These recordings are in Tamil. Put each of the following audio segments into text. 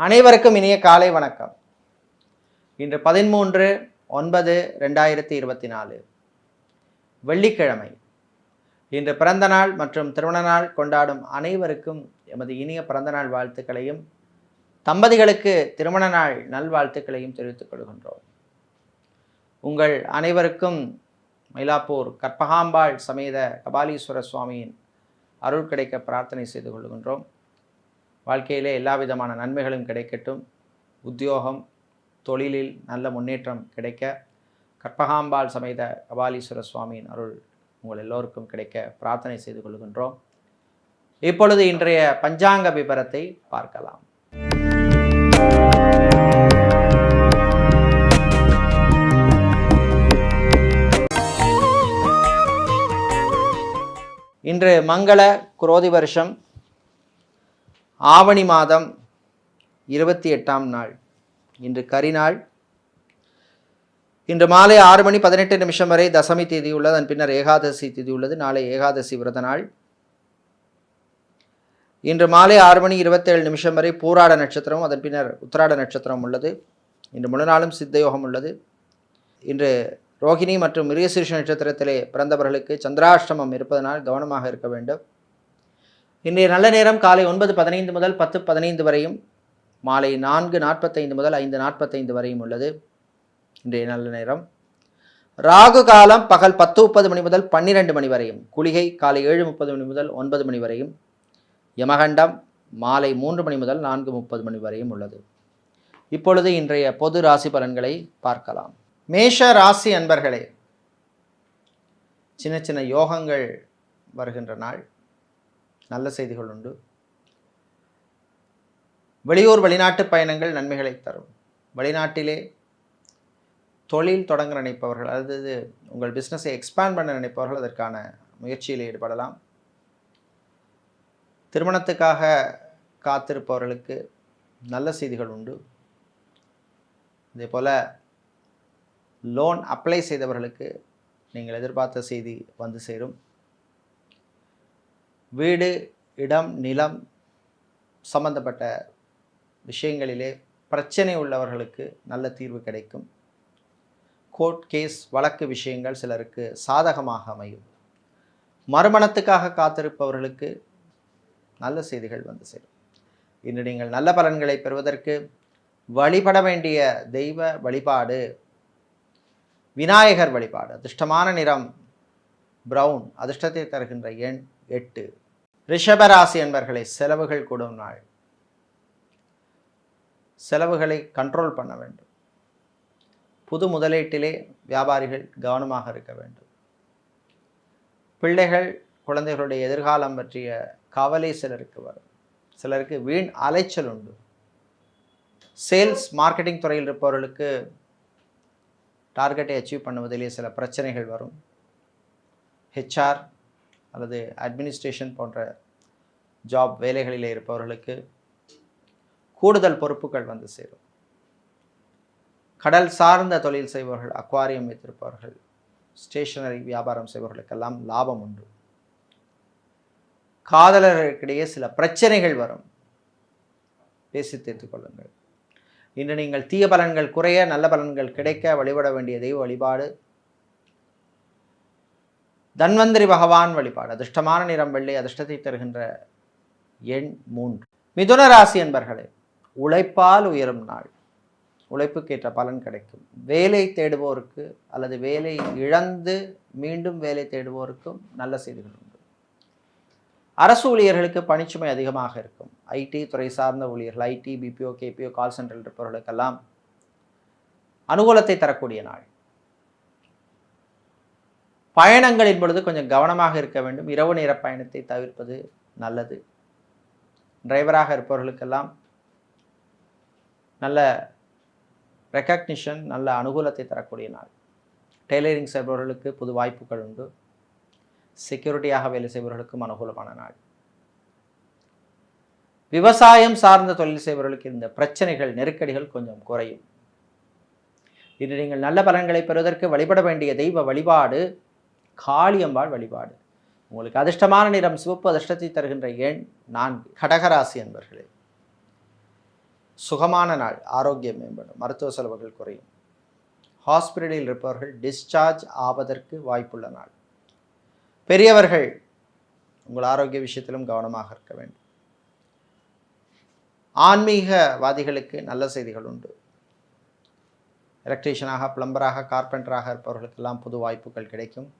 அனைவருக்கும் இனிய காலை வணக்கம். இன்று பதிமூன்று ஒன்பது ரெண்டாயிரத்தி இருபத்தி நாலு. வெள்ளிக்கிழமை. இன்று பிறந்த நாள் மற்றும் திருமண நாள் கொண்டாடும் அனைவருக்கும் எமது இனிய பிறந்த நாள் வாழ்த்துக்களையும் தம்பதிகளுக்கு திருமண நாள் நல்வாழ்த்துக்களையும் தெரிவித்துக் கொள்கின்றோம். உங்கள் அனைவருக்கும் மயிலாப்பூர் கற்பகாம்பாள் சமேத கபாலீஸ்வர சுவாமியின் அருள் கிடைக்க பிரார்த்தனை செய்து கொள்கின்றோம். வாழ்க்கையிலே எல்லா விதமான நன்மைகளும் கிடைக்கட்டும். உத்தியோகம் தொழிலில் நல்ல முன்னேற்றம் கிடைக்க கற்பகாம்பாள் சமேத கபாலீஸ்வர சுவாமியின் அருள் உங்கள் எல்லோருக்கும் கிடைக்க பிரார்த்தனை செய்து கொள்கின்றோம். இப்பொழுது இன்றைய பஞ்சாங்க விபரத்தை பார்க்கலாம். இன்று மங்கள குரோதி வருஷம். ஆவணி மாதம் இருபத்தி எட்டாம் நாள். இன்று கரிநாள் இன்று மாலை ஆறு மணி பதினெட்டு நிமிஷம் வரை தசமி தேதி உள்ளது. அதன் பின்னர் ஏகாதசி தேதி உள்ளது. நாளை ஏகாதசி விரத நாள். இன்று மாலை ஆறு மணி இருபத்தேழு நிமிஷம் வரை பூராட நட்சத்திரம் அதன் பின்னர் உத்திராட நட்சத்திரம் உள்ளது. இன்று முழு நாளும் சித்தயோகம் உள்ளது. இன்று ரோகிணி மற்றும் மிருகசீர்ஷ நட்சத்திரத்திலே பிறந்தவர்களுக்கு சந்திராஷ்டமம் இருப்பதனால் கவனமாக இருக்க வேண்டும். இன்றைய நல்ல நேரம் காலை ஒன்பது பதினைந்து முதல் பத்து பதினைந்து வரையும் மாலை நான்கு நாற்பத்தைந்து முதல் ஐந்து நாற்பத்தைந்து வரையும் உள்ளது. இன்றைய நல்ல நேரம். ராகு காலம் பகல் பத்து முப்பது மணி முதல் பன்னிரெண்டு மணி வரையும் குளிகை காலை ஏழு முப்பது மணி முதல் ஒன்பது மணி வரையும் யமகண்டம் மாலை மூன்று மணி முதல் நான்கு முப்பது மணி வரையும் உள்ளது. இப்பொழுது இன்றைய பொது ராசி பலன்களை பார்க்கலாம். மேஷ ராசி அன்பர்களே சின்ன சின்ன யோகங்கள் வருகின்ற நாள். நல்ல செய்திகள் உண்டு. வெளியூர் வெளிநாட்டு பயணங்கள் நன்மைகளை தரும். வெளிநாட்டிலே தொழில் தொடங்க நினைப்பவர்கள் அதாவது உங்கள் பிஸ்னஸை எக்ஸ்பேண்ட் பண்ண நினைப்பவர்கள் அதற்கான முயற்சியில் ஈடுபடலாம். திருமணத்துக்காக காத்திருப்பவர்களுக்கு நல்ல செய்திகள் உண்டு. இதே போல் லோன் அப்ளை செய்தவர்களுக்கு நீங்கள் எதிர்பார்த்த செய்தி வந்து சேரும். வீடு இடம் நிலம் சம்பந்தப்பட்ட விஷயங்களிலே பிரச்சனை உள்ளவர்களுக்கு நல்ல தீர்வு கிடைக்கும். கோர்ட் கேஸ் வழக்கு விஷயங்கள் சிலருக்கு சாதகமாக அமையும். மறுமணத்துக்காக காத்திருப்பவர்களுக்கு நல்ல செய்திகள் வந்து சேரும். இன்று நீங்கள் நல்ல பலன்களை பெறுவதற்கு வழிபட வேண்டிய தெய்வ வழிபாடு விநாயகர் வழிபாடு அதிர்ஷ்டமான நிறம் ப்ரௌன் அதிர்ஷ்டத்தை தருகின்ற எண் எட்டு. ரிஷபராசி என்பர்களை செலவுகள் கூடும் நாள். செலவுகளை கண்ட்ரோல் பண்ண வேண்டும். புது முதலீட்டிலே வியாபாரிகள் கவனமாக இருக்க வேண்டும். பிள்ளைகள் குழந்தைகளுடைய எதிர்காலம் பற்றிய கவலை சிலருக்கு வரும். சிலருக்கு வீண் அலைச்சல் உண்டு. சேல்ஸ் மார்க்கெட்டிங் துறையில் இருப்பவர்களுக்கு டார்கெட்டை அச்சீவ் பண்ணுவதிலே சில பிரச்சனைகள் வரும். ஹெச்ஆர் அல்லது அட்மினிஸ்ட்ரேஷன் போன்ற ஜாப் வேலைகளில் இருப்பவர்களுக்கு கூடுதல் பொறுப்புகள் வந்து சேரும். கடல் சார்ந்த தொழில் செய்பவர்கள் அக்வாரியம் வைத்திருப்பவர்கள் ஸ்டேஷனரி வியாபாரம் செய்பவர்களுக்கெல்லாம் லாபம் உண்டு. காதலர்களுக்கிடையே சில பிரச்சனைகள் வரும். பேசி தீர்த்து கொள்ளுங்கள். இன்று நீங்கள் தீய பலன்கள் குறைய நல்ல பலன்கள் கிடைக்க வழிபட வேண்டிய தெய்வ வழிபாடு தன்வந்திரி பகவான் வழிபாடு. அதிர்ஷ்டமான நிறம் வெள்ளை அதிர்ஷ்டத்தை தருகின்ற எண் மூன்று. மிதுன ராசி என்பர்களே உழைப்பால் உயரும் நாள். உழைப்புக்கேற்ற பலன் கிடைக்கும். வேலை தேடுவோருக்கு அல்லது வேலை இழந்து மீண்டும் வேலை தேடுவோருக்கும் நல்ல செய்திகள் உண்டு. அரசு ஊழியர்களுக்கு பணிச்சுமை அதிகமாக இருக்கும். ஐடி துறை சார்ந்த ஊழியர்கள் ஐடி பிபிஓ கேபிஓ கால் சென்டரில் இருப்பவர்களுக்கெல்லாம் அனுகூலத்தை தரக்கூடிய நாள். பயணங்களின் பொழுது கொஞ்சம் கவனமாக இருக்க வேண்டும். இரவு நேர பயணத்தை தவிர்ப்பது நல்லது. டிரைவராக இருப்பவர்களுக்கெல்லாம் நல்ல ரெக்கக்னிஷன் நல்ல அனுகூலத்தை தரக்கூடிய நாள். டெய்லரிங் செய்பவர்களுக்கு புது வாய்ப்புகள் உண்டு. செக்யூரிட்டியாக வேலை செய்பவர்களுக்கும் அனுகூலமான நாள். விவசாயம் சார்ந்த தொழில் செய்பவர்களுக்கு இந்த பிரச்சனைகள் நெருக்கடிகள் கொஞ்சம் குறையும். இன்று நீங்கள் நல்ல பலன்களை பெறுவதற்கு வழிபட வேண்டிய தெய்வ வழிபாடு காளியம்பாள் வழிபாடு. உங்களுக்கு அதிர்ஷ்டமான நிறம் சிவப்பு அதிர்ஷ்டத்தை தருகின்ற எண் நான்கு. கடகராசி என்பர்களே சுகமான நாள் ஆரோக்கியம் மேம்படும். மருத்துவ செலவுகள் குறையும். ஹாஸ்பிட்டலில் இருப்பவர்கள் டிஸ்சார்ஜ் ஆவதற்கு வாய்ப்புள்ள நாள். பெரியவர்கள் உங்கள் ஆரோக்கிய விஷயத்திலும் கவனமாக இருக்க வேண்டும். ஆன்மீகவாதிகளுக்கு நல்ல செய்திகள் உண்டு. எலக்ட்ரீஷியனாக பிளம்பராக கார்பெண்டராக இருப்பவர்களுக்கெல்லாம் புது வாய்ப்புகள் கிடைக்கும்.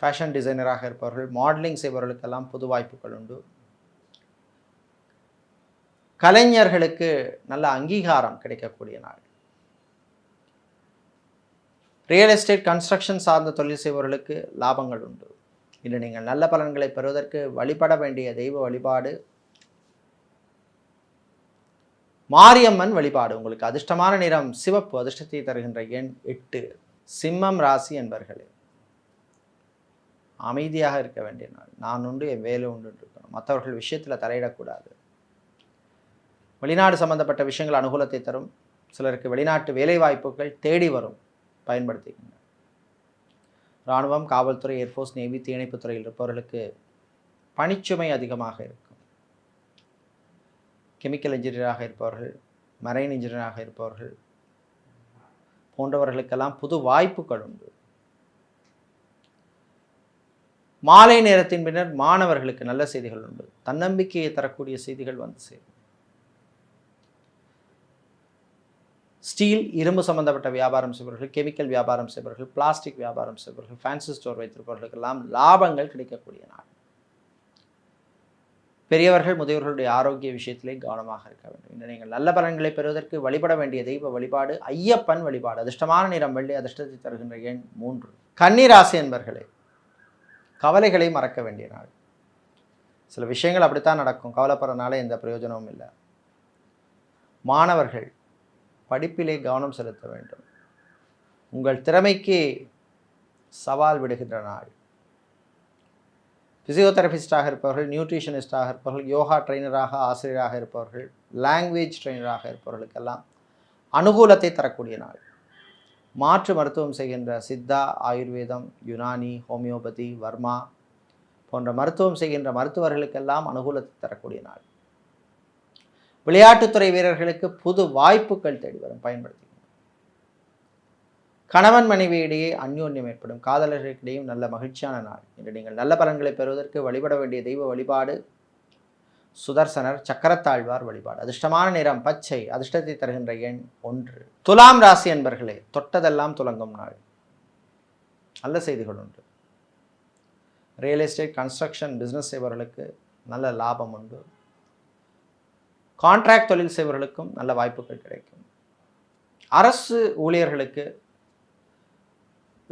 ஃபேஷன் டிசைனராக இருப்பவர்கள் மாடலிங் செய்பவர்களுக்கெல்லாம் புது வாய்ப்புகள் உண்டு. கலைஞர்களுக்கு நல்ல அங்கீகாரம் கிடைக்கக்கூடிய நாள். ரியல் எஸ்டேட் கன்ஸ்ட்ரக்ஷன் சார்ந்த தொழில் செய்பவர்களுக்கு லாபங்கள் உண்டு. இன்று நீங்கள் நல்ல பலன்களை பெறுவதற்கு வழிபட வேண்டிய தெய்வ வழிபாடு. மாரியம்மன் வழிபாடு உங்களுக்கு அதிர்ஷ்டமான நிறம் சிவப்பு அதிர்ஷ்டத்தை தருகின்ற எண் எட்டு. சிம்மம் ராசி என்பர்களே. அமைதியாக இருக்க வேண்டிய நாள். நான் உண்டு என் வேலை உண்டு இருக்கணும். மற்றவர்கள் விஷயத்தில் தலையிடக்கூடாது. வெளிநாடு சம்பந்தப்பட்ட விஷயங்கள் அனுகூலத்தை தரும். சிலருக்கு வெளிநாட்டு வேலை வாய்ப்புகள் தேடி வரும். பயன்படுத்திக்கங்க. இராணுவம் காவல்துறை ஏர்ஃபோர்ஸ் நேவி தீயணைப்புத் துறையில் இருப்பவர்களுக்கு பணிச்சுமை அதிகமாக இருக்கும். கெமிக்கல் இன்ஜினியராக இருப்பவர்கள் மரைன் இன்ஜினியராக இருப்பவர்கள் போன்றவர்களுக்கெல்லாம் புது வாய்ப்புகள் உண்டு. மாலை நேரத்தின் பின்னர் மாணவர்களுக்கு நல்ல செய்திகள் உண்டு. தன்னம்பிக்கையை தரக்கூடிய செய்திகள் வந்து சேரும். ஸ்டீல் இரும்பு சம்பந்தப்பட்ட வியாபாரம் செய்பவர்கள் கெமிக்கல் வியாபாரம் செய்பவர்கள் பிளாஸ்டிக் வியாபாரம் செய்பவர்கள் ஃபேன்சி ஸ்டோர் வைத்திருப்பவர்களுக்கெல்லாம் லாபங்கள் கிடைக்கக்கூடிய நாள். பெரியவர்கள் முதியவர்களுடைய ஆரோக்கிய விஷயத்திலே கவனமாக இருக்க வேண்டும். இன்று நீங்கள் நல்ல பலன்களை பெறுவதற்கு வழிபட வேண்டிய தெய்வ வழிபாடு ஐயப்பன் வழிபாடு அதிர்ஷ்டமான நிறம் வெள்ளி அதிர்ஷ்டத்தை தருகின்ற எண் மூன்று. கன்னிராசி என்பர்களே கவலைகளை மறக்க வேண்டிய நாள். சில விஷயங்கள் அப்படித்தான் நடக்கும். கவலைப்படுறதுனால எந்த பிரயோஜனமும் இல்லை. மாணவர்கள் படிப்பிலே கவனம் செலுத்த வேண்டும். உங்கள் திறமைக்கு சவால் விடுகின்ற நாள். ஃபிசியோதெரபிஸ்டாக இருப்பவர்கள் நியூட்ரிஷனிஸ்டாக இருப்பவர்கள் யோகா ட்ரெயினராக ஆசிரியராக இருப்பவர்கள் லாங்குவேஜ் ட்ரெயினராக இருப்பவர்களுக்கெல்லாம் அனுகூலத்தை தரக்கூடிய நாள். மாற்று மருத்துவம் செய்கின்ற சித்தா ஆயுர்வேதம் யுனானி ஹோமியோபதி வர்மா போன்ற மருத்துவம் செய்கின்ற மருத்துவர்களுக்கெல்லாம் அனுகூலத்தை தரக்கூடிய நாள். விளையாட்டுத்துறை வீரர்களுக்கு புது வாய்ப்புகள் தேடி வரும் பயன்படுத்தி கணவன் மனைவியிடையே அந்யோன்யம் ஏற்படும் காதலர்களுக்கிடையும் நல்ல மகிழ்ச்சியான நாள். இன்று நீங்கள் நல்ல பலன்களை பெறுவதற்கு வழிபட வேண்டிய தெய்வ வழிபாடு சுதர்சனர் சக்கரத்தாழ்வார் வழிபாடு. அதிர்ஷ்டமான நிறம் பச்சை அதிர்ஷ்டத்தை தருகின்ற எண் ஒன்று. துலாம் ராசி என்பர்களே தொட்டதெல்லாம் துலங்கும் நாள். நல்ல செய்திகள் உண்டு. ரியல் எஸ்டேட் கன்ஸ்ட்ரக்ஷன் பிஸ்னஸ் செய்பவர்களுக்கு நல்ல லாபம் உண்டு. கான்ட்ராக்ட் தொழில் செய்பவர்களுக்கும் நல்ல வாய்ப்புகள் கிடைக்கும். அரசு ஊழியர்களுக்கு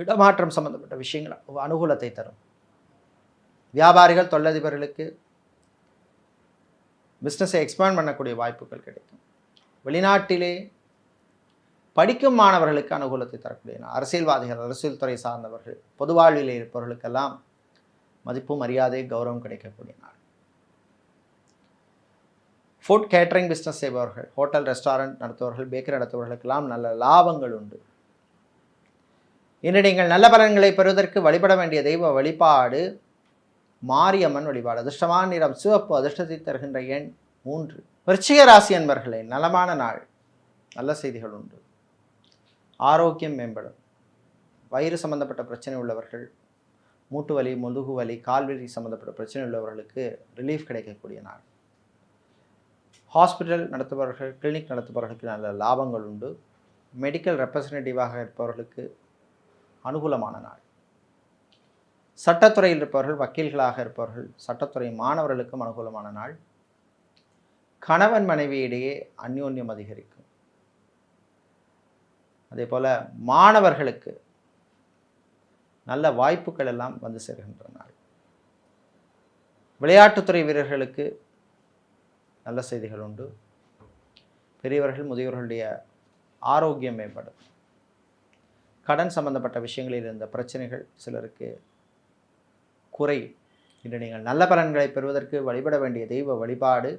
இடமாற்றம் சம்பந்தப்பட்ட விஷயங்கள் அனுகூலத்தை தரும். வியாபாரிகள் தொழிலதிபர்களுக்கு பிஸ்னஸை எக்ஸ்பேண்ட் பண்ணக்கூடிய வாய்ப்புகள் கிடைக்கும். வெளிநாட்டிலே படிக்கும் மாணவர்களுக்கு அனுகூலத்தை தரக்கூடிய அரசியல்வாதிகள் அரசியல் துறை சார்ந்தவர்கள் பொது வாழ்வில் இருப்பவர்களுக்கெல்லாம் மதிப்பு மரியாதை கௌரவம் கிடைக்கக்கூடிய நாள். ஃபுட் கேட்டரிங் பிஸ்னஸ் செய்பவர்கள் ஹோட்டல் ரெஸ்டாரண்ட் நடத்துபவர்கள் பேக்கரி நடத்துபவர்களுக்கெல்லாம் நல்ல லாபங்கள் உண்டு. இன்று நீங்கள் நல்ல பலன்களை பெறுவதற்கு வழிபட வேண்டிய தெய்வ வழிபாடு மாரியம்மன் வழிபாடு அதிர்ஷ்டமான நிறம் சிவப்பு அதிர்ஷ்டத்தை தருகின்ற எண் மூன்று. விருச்சிக ராசி அன்பர்களே நலமான நாள். நல்ல செய்திகள் உண்டு. ஆரோக்கியம் மேம்படும். வயிறு சம்பந்தப்பட்ட பிரச்சனை உள்ளவர்கள் மூட்டு வலி முதுகு வலி கால்வெளி சம்பந்தப்பட்ட பிரச்சனை உள்ளவர்களுக்கு ரிலீஃப் கிடைக்கக்கூடிய நாள். ஹாஸ்பிட்டல் நடத்துபவர்கள் கிளினிக் நடத்துபவர்களுக்கு நல்ல லாபங்கள் உண்டு. மெடிக்கல் ரெப்ரசன்டேட்டிவாக இருப்பவர்களுக்கு அனுகூலமான நாள். சட்டத்துறையில் இருப்பவர்கள் வக்கீல்களாக இருப்பவர்கள் சட்டத்துறை மாணவர்களுக்கும் அனுகூலமான நாள். கணவன் மனைவியிடையே அந்யோன்யம் அதிகரிக்கும். அதே போல மாணவர்களுக்கு நல்ல வாய்ப்புகள் எல்லாம் வந்து சேர்கின்ற நாள். விளையாட்டுத்துறை வீரர்களுக்கு நல்ல செய்திகள் உண்டு. பெரியவர்கள் முதியோர்களுடைய ஆரோக்கியம் மேம்படும். கடன் சம்பந்தப்பட்ட விஷயங்களில் இருந்த பிரச்சனைகள் சிலருக்கு குறை. இன்று நீங்கள் நல்ல பலன்களை பெறுவதற்கு வழிபட வேண்டிய தெய்வ வழிபாடு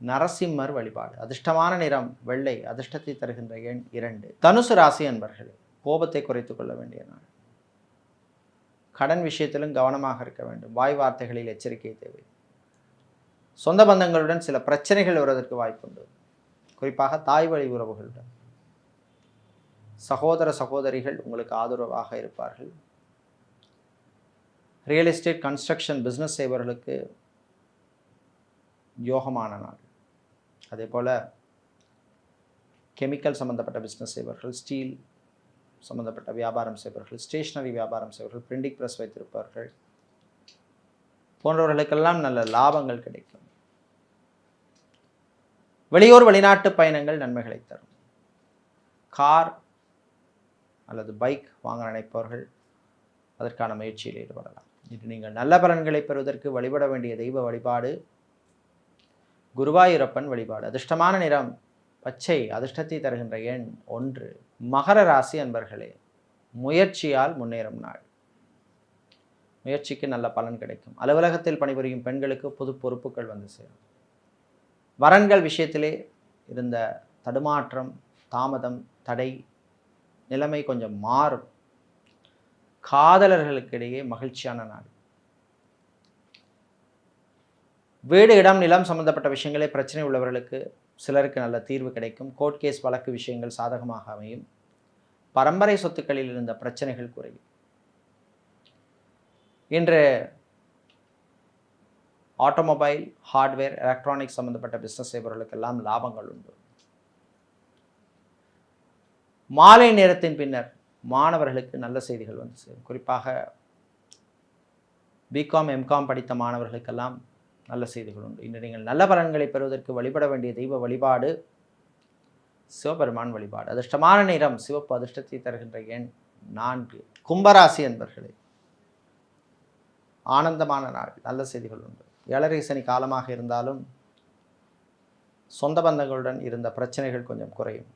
நரசிம்மர் வழிபாடு. அதிர்ஷ்டமான நிறம் வெள்ளை அதிர்ஷ்டத்தை தருகின்ற எண் இரண்டு. தனுசு ராசி அன்பர்களே கோபத்தை குறைத்து கொள்ள வேண்டிய நாள். கடன் விஷயத்திலும் கவனமாக இருக்க வேண்டும். வாய் வார்த்தைகளில் எச்சரிக்கை தேவை. சொந்த பந்தங்களுடன் சில பிரச்சனைகள் வருவதற்கு வாய்ப்புண்டு. குறிப்பாக தாய் வழி உறவுகளுடன். சகோதர சகோதரிகள் உங்களுக்கு ஆதரவாக இருப்பார்கள். ரியல் எஸ்டேட் கன்ஸ்ட்ரக்ஷன் பிஸ்னஸ் செய்பவர்களுக்கு யோகமான நாள். அதே போல் கெமிக்கல் சம்மந்தப்பட்ட பிஸ்னஸ் செய்பவர்கள் ஸ்டீல் சம்மந்தப்பட்ட வியாபாரம் செய்பவர்கள் ஸ்டேஷ்னரி வியாபாரம் செய்பவர்கள் பிரிண்டிங் ப்ரெஸ் வைத்திருப்பவர்கள் போன்றவர்களுக்கெல்லாம் நல்ல லாபங்கள் கிடைக்கும். வெளியூர் வெளிநாட்டு பயணங்கள் நன்மைகளை தரும். கார் அல்லது பைக் வாங்க நினைப்பவர்கள் அதற்கான முயற்சியில் ஈடுபடலாம். இன்று நீங்கள் நல்ல பலன்களை பெறுவதற்கு வழிபட வேண்டிய தெய்வ வழிபாடு குருவாயூரப்பன் வழிபாடு. அதிர்ஷ்டமான நிறம் பச்சை அதிர்ஷ்டத்தை தருகின்ற எண் ஒன்று. மகர ராசி அன்பர்களே முயற்சியால் முன்னேறும் நாள். முயற்சிக்கு நல்ல பலன் கிடைக்கும். அலுவலகத்தில் பணிபுரியும் பெண்களுக்கு புது பொறுப்புகள் வந்து சேரும். வரன்கள் விஷயத்திலே இருந்த தடுமாற்றம் தாமதம் தடை நிலைமை கொஞ்சம் மாறும். காதலர்களுக்கிடையே மகிழ்ச்சியான நாள். வீடு இடம் நிலம் சம்பந்தப்பட்ட விஷயங்களே பிரச்சனை உள்ளவர்களுக்கு சிலருக்கு நல்ல தீர்வு கிடைக்கும். கோர்ட் கேஸ் வழக்கு விஷயங்கள் சாதகமாக அமையும். பரம்பரை சொத்துக்களில் இருந்த பிரச்சனைகள் குறையும். இன்று ஆட்டோமொபைல் ஹார்ட்வேர் எலக்ட்ரானிக்ஸ் சம்பந்தப்பட்ட பிஸ்னஸ் செய்பவர்களுக்கெல்லாம் லாபங்கள் உண்டு. மாலை நேரத்தின் பின்னர் மாணவர்களுக்கு நல்ல செய்திகள் வந்து சேரும். குறிப்பாக பிகாம் எம்காம் படித்த மாணவர்களுக்கெல்லாம் நல்ல செய்திகள் உண்டு. இன்று நீங்கள் நல்ல பலன்களை பெறுவதற்கு வழிபட வேண்டிய தெய்வ வழிபாடு சிவபெருமான் வழிபாடு. அதிர்ஷ்டமான நிறம் சிவப்பு அதிர்ஷ்டத்தை தருகின்ற எண் நான்கு. கும்பராசி என்பர்களே ஆனந்தமான நாள் நல்ல செய்திகள் உண்டு. ஏழரை சனி காலமாக இருந்தாலும் சொந்த பந்தங்களுடன் இருந்த பிரச்சனைகள் கொஞ்சம் குறையும்.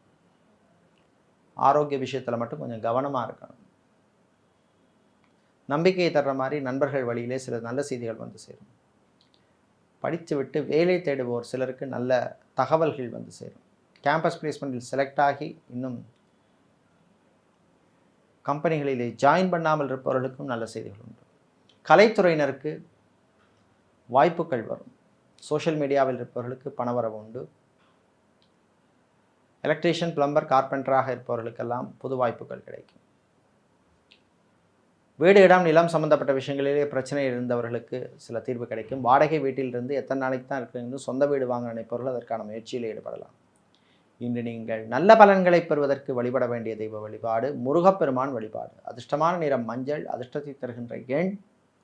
ஆரோக்கிய விஷயத்தில் மட்டும் கொஞ்சம் கவனமாக இருக்கணும். நம்பிக்கையை தர்ற மாதிரி நண்பர்கள் வழியிலே சில நல்ல செய்திகள் வந்து சேரும். படித்து விட்டு வேலை தேடுவோர் சிலருக்கு நல்ல தகவல்கள் வந்து சேரும். கேம்பஸ் பிளேஸ்மெண்ட்டில் செலக்ட் ஆகி இன்னும் கம்பெனிகளிலே ஜாயின் பண்ணாமல் இருப்பவர்களுக்கும் நல்ல செய்திகள் உண்டு. கலைத்துறையினருக்கு வாய்ப்புகள் வரும். சோஷியல் மீடியாவில் இருப்பவர்களுக்கு பணவரவு உண்டு. எலக்ட்ரீஷியன் பிளம்பர் கார்பெண்டராக இருப்பவர்களுக்கெல்லாம் புது வாய்ப்புகள் கிடைக்கும். வீடு இடம் நிலம் சம்பந்தப்பட்ட விஷயங்களிலே பிரச்சனை இருந்தவர்களுக்கு சில தீர்வு கிடைக்கும். வாடகை வீட்டிலிருந்து எத்தனை நாளைக்கு தான் இருக்குன்னு சொந்த வீடு வாங்க நினைப்பவர்கள் அதற்கான முயற்சியில் ஈடுபடலாம். இன்று நீங்கள் நல்ல பலன்களை பெறுவதற்கு வழிபட வேண்டிய தெய்வ வழிபாடு முருகப்பெருமான் வழிபாடு. அதிர்ஷ்டமான நிறம் மஞ்சள் அதிர்ஷ்டத்தை தருகின்ற எண்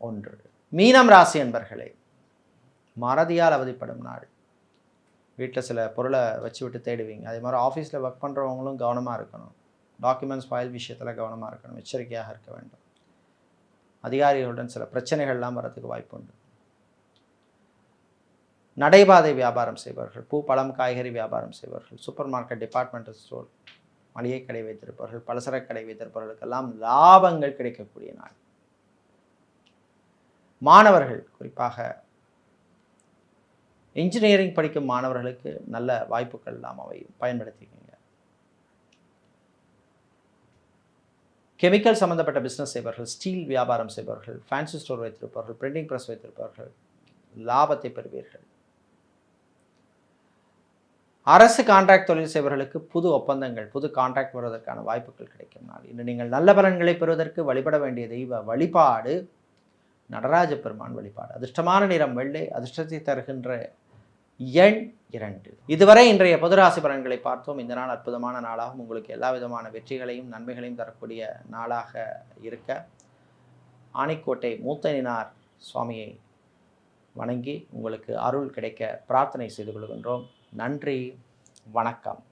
ஒன்று. மீனம் ராசி என்பர்களே மறதியால் அவதிப்படும் நாள். வீட்டில் சில பொருளை வச்சு விட்டு தேடுவீங்க. அதே மாதிரி ஆஃபீஸில் ஒர்க் பண்ணுறவங்களும் கவனமாக இருக்கணும். டாக்குமெண்ட்ஸ் ஃபைல் விஷயத்தில் கவனமாக இருக்கணும். எச்சரிக்கையாக இருக்க வேண்டும். அதிகாரிகளுடன் சில பிரச்சனைகள்லாம் வரதுக்கு வாய்ப்பு உண்டு. நடைபாதை வியாபாரம் செய்பவர்கள் பூ பழம் காய்கறி வியாபாரம் செய்பவர்கள் சூப்பர் மார்க்கெட் டிபார்ட்மெண்டல் ஸ்டோர் மளிகை கடை வைத்திருப்பவர்கள் பலசரக்கு கடை வைத்திருப்பவர்களுக்கெல்லாம் லாபங்கள் கிடைக்கக்கூடிய நாள். மாணவர்கள் குறிப்பாக இன்ஜினியரிங் படிக்கும் மாணவர்களுக்கு நல்ல வாய்ப்புகள் நாம் அவை பயன்படுத்திக்கங்க. கெமிக்கல் சம்மந்தப்பட்ட பிஸ்னஸ் செய்பவர்கள் ஸ்டீல் வியாபாரம் செய்பவர்கள் ஃபேன்சி ஸ்டோர் வைத்திருப்பவர்கள் பிரிண்டிங் ப்ரெஸ் வைத்திருப்பவர்கள் லாபத்தை பெறுவீர்கள். அரசு கான்ட்ராக்ட் தொழில் செய்பவர்களுக்கு புது ஒப்பந்தங்கள் புது கான்ட்ராக்ட் வருவதற்கான வாய்ப்புகள் கிடைக்கும் நாள். இன்று நீங்கள் நல்ல பலன்களை பெறுவதற்கு வழிபட வேண்டிய தெய்வ வழிபாடு நடராஜ பெருமான் வழிபாடு. அதிர்ஷ்டமான நிறம் வெள்ளை அதிர்ஷ்டத்தை தருகின்ற எண் இரண்டு. இதுவரை இன்றைய பொதுராசி பலன்களை பார்த்தோம். இந்த நாள் அற்புதமான நாளாகவும் உங்களுக்கு எல்லா விதமான வெற்றிகளையும் நன்மைகளையும் தரக்கூடிய நாளாக இருக்க ஆனைக்கோட்டை மூத்தனினார் சுவாமியை வணங்கி உங்களுக்கு அருள் கிடைக்க பிரார்த்தனை செய்து கொள்கின்றோம். நன்றி. வணக்கம்.